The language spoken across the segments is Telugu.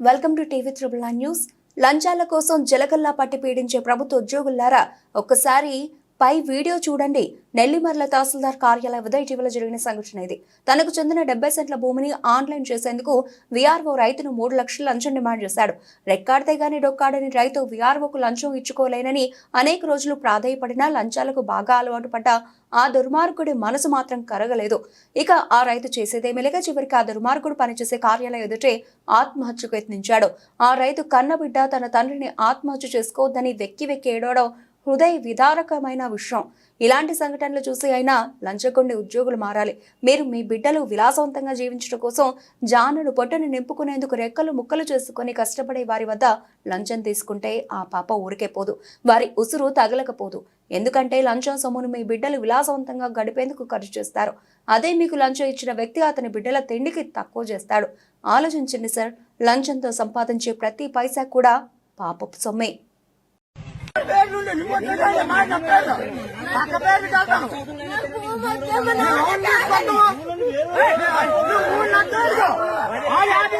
Welcome to TV triple news. లంచాల కోసం జలకల్లా పట్టి పీడించే ప్రభుత్వ ఉద్యోగులారా ఒక్కసారి పై వీడియో చూడండి. నెల్లిమర్ల తహసీల్దార్ కార్యాలయ వద్ద ఇటీవల జరిగిన సంఘటన ఇది. తనకు చెందిన డెబ్బై సెంట్ల భూమిని ఆన్లైన్ చేసేందుకు విఆర్ఓ రైతును మూడు లక్షల లంచం డిమాండ్ చేశాడు. రెక్కాడితే గాని డొక్కాడని రైతు విఆర్ఓకు లంచం ఇచ్చుకోలేనని అనేక రోజులు ప్రాధాయపడినా లంచాలకు బాగా అలవాటు పడ్డ ఆ దుర్మార్గుడి మనసు మాత్రం కరగలేదు. ఇక ఆ రైతు చేసేదేమీ చివరికి ఆ దుర్మార్గుడు పనిచేసే కార్యాలయం ఎదుటే ఆత్మహత్యకు యత్నించాడు. ఆ రైతు కన్నబిడ్డ తన తండ్రిని ఆత్మహత్య చేసుకోవద్దని వెక్కి వెక్కి ఏడవడం హృదయ విదారకమైన విషయం. ఇలాంటి సంఘటనలు చూసి అయినా లంచగొండి ఉద్యోగులు మారాలి. మీరు మీ బిడ్డలు విలాసవంతంగా జీవించడం కోసం జానుడు పొట్టను నింపుకునేందుకు రెక్కలు ముక్కలు చేసుకొని కష్టపడే వారి వద్ద లంచం తీసుకుంటే ఆ పాప ఊరికే పోదు. వారి ఉసురు తగలకపోదు. ఎందుకంటే లంచం సొమ్మును మీ బిడ్డలు విలాసవంతంగా గడిపేందుకు ఖర్చు చేస్తారు. అదే మీకు లంచం ఇచ్చిన వ్యక్తి అతని బిడ్డల తిండికి తక్కువ చేస్తాడు. ఆలోచించండి సార్ లంచంతో సంపాదించే ప్రతి పైసా కూడా పాపపు సొమ్మే. పేరు నుండి నువ్వు వచ్చేదాన్ని మాట నా పేరు పక్క పేరు చదువుతాను నువ్వు తీసుకుంటావా? ఏయ్, నువ్వు నా తోడు. ఆ యాది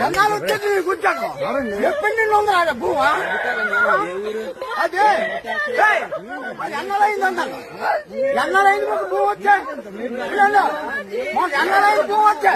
జనాలు వచ్చేది ఎప్పటి నుండి ఉందా ఆడ భూమా? అదే. ఎన్నలైంది అన్నాను ఎన్నలైంది మాకు భూమి వచ్చే? మాకు ఎన్నలైంది భూమి వచ్చే?